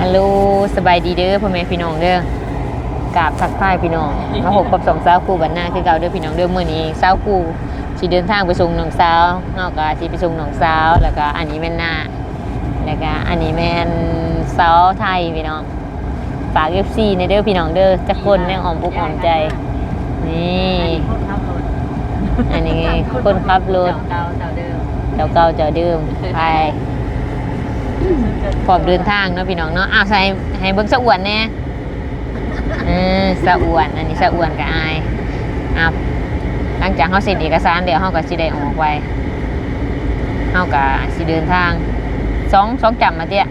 ฮัลโหลสบายดีเด้อพ่อแม่พี่น้องเด้อกราบทักทายพี่น้องมาพบกับสองสาวคู่บันหน้าคือเก่าเด้อพี่น้องเด้อมื้อนี้สาวคู่สิเดินทางไปส่งน้องสาวเฮาก็สิไปส่งน้องสาวแล้วก็อันนี้แม่นหน้าแล้วก็อันนี้แม่นสาวไทยพี่น้องฝาก FC ในเด้อพี่น้องเด้อจักคนแน่งออมอกออมใจนี่อันนี้คนขับรถเก่าเก่าเดิมเจ้าเก่าเจ้าเดิมไป พร้อมเดินทางเนาะพี่น้องเนาะอ้าวใส่ให้เบิ่งสะอวนแน่เออสะอวนอันนี้สะอวนกับอายอะหลังจากเขาเซ็นเอกสารเดี๋ยวเขาก็สิได้ออกไปเขาก็สิเดินทางสองสองจำมาเตี้ย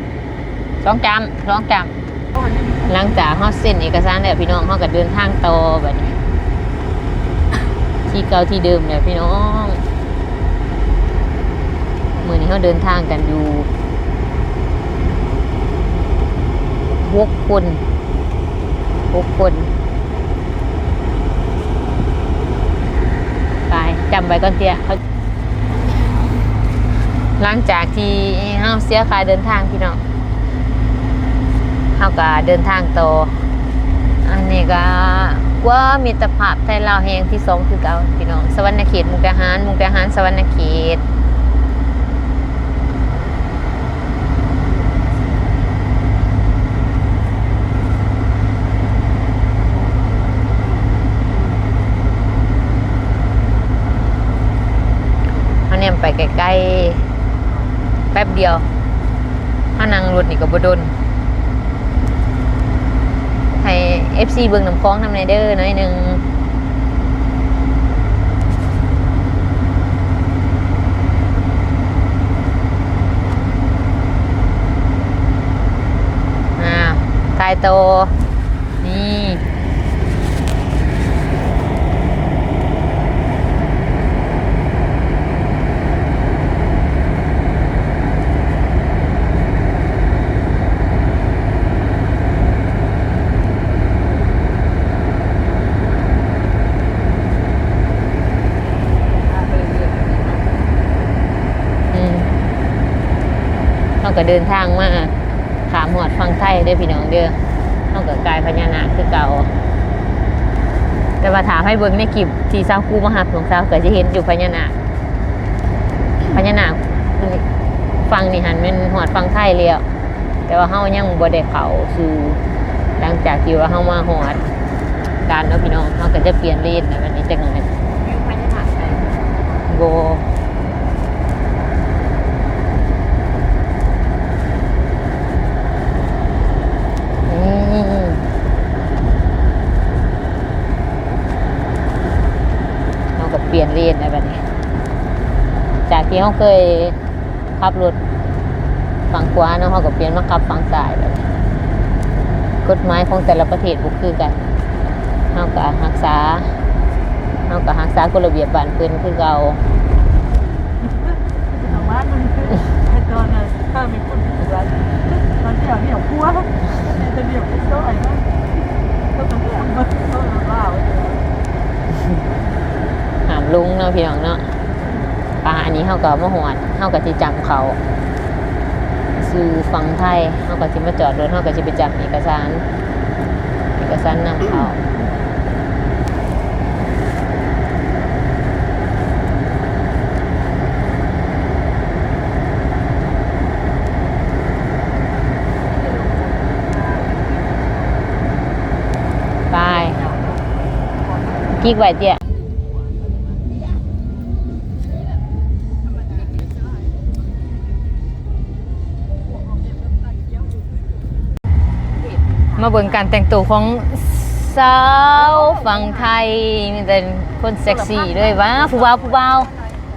สองจำสองจำหลังจากเขาเซ็นเอกสารเดี๋ยวพี่น้องเขาก็เดินทางโตแบบนี้ ที่เก่าที่เดิมเนี่ยพี่น้องมือนี้เขาเดินทางกันอยู่ หกคนหกคน ไปจำไว้ก่อนเตียเขาหลังจากที่เฮาเสียค่าเดินทางพี่น้องเฮาก็เดินทางต่ออันนี้ก็ว่ามิตรภาพไทยลาวแห่งที่สองคือเก่าพี่น้องสวรรณเขตมุกดาหารมุกดาหารสวรรณเขตเขาเนี่ย ไปใกล้ๆแป๊บเดียว ถ้านั่งรถนี่ก็บ่โดนให้ FC เบิ่งน้ำคล้องทำในเด้อหน้อยหนึ่งอ่าตายโต นี่ อืมเรา ก็เดินทางมาขามหอดฟังไทยเด้อพี่น้องเด้อเราก็กลายพญานาคคือเก่า แต่ว่าถามให้เบิ่งในคลิปที่สาวกูมาหักของสาวก็จะเห็นอยู่พญานาคพญานาคฟังนี่หันเป็นหอดฟังไทยแล้วแต่ว่าเฮายังบ่ได้เข้าสู่หลังจากที่ว่าเฮามาหอดการเนาะพี่น้องเฮาก็จะเปลี่ยนเลนนะวันนี้จังหน่อยวิวพญานาคไปโบอืมเราก็เป ลี่ยนเลนอะไรแบบนี้ จากที่เขาเคยขับรถฝั่งขวาเนาะเขาก็เปลี่ยนมาขับฝั่งซ้ายแบบนี้กฎหมายของแต่ละประเทศบุคือกันเขาก็รักษาเขาก็รักษากฎระเบียบบ้านเพิ่นคือเรา ทางบ้านมันคือตอนน่ะถ้ามีคนถูกแล้วตอนที่เราเนี่ยพัวจะเรียกเป็นโซ่อะไรบ้างก็ต้องเรียกมันโซ่ล่าไว้เลย หามลุงเนาะพี่น้องเนาะปลาอันนี้เขาก็มาหวดเขาก็สิจำเขาซื้อฟังไทยเขาก็สิมาจอดรถเขาก็สิไปจำเอกสารเอกสารนำเขาไปกิ๊กไว้เตี้ย มาเบิ่งการแต่งตัวของสาวฝั่งไทยมีแต่คนเซ็กซี่เลยว้าผู้บ่าวผู้บ่าว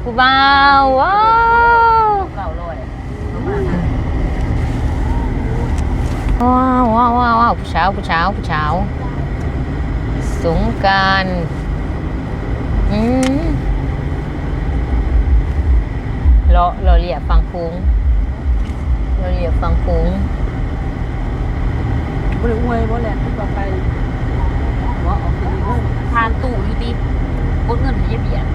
ผู้บ่าวว้าวว้าวว้าวว้าวว้าวผู้สาวผู้สาวผู้สาวสงการอืมรอรอเรียกฟังคุ้งรอเรียกฟังคุ้ง บริอวยบ่แหละที่ต่อไปว่าออกเป็นเทานตู่อยู่ดีกดเงินให้ยเบียด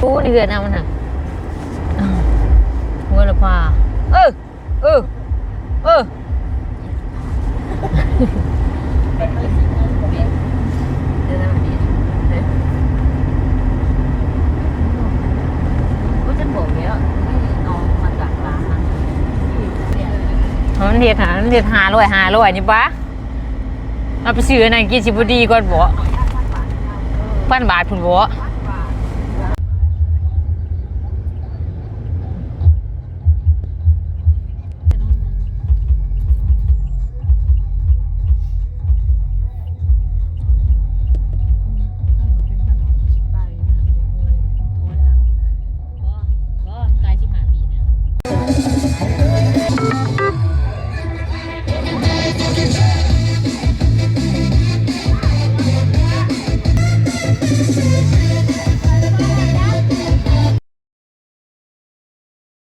กูเดือนเอาน่ะหัวละพาเออเออเออ มันเฮ้ยก็จะบอกแล้วให้เอามาจากร้านนั้นมันเห็ดหามันเห็ดหาร้อยหาร้อยนี่ปะเอาไปซื้ออันนั่นกินสิบดีก่อนบ่พันบาทพุ่นบ่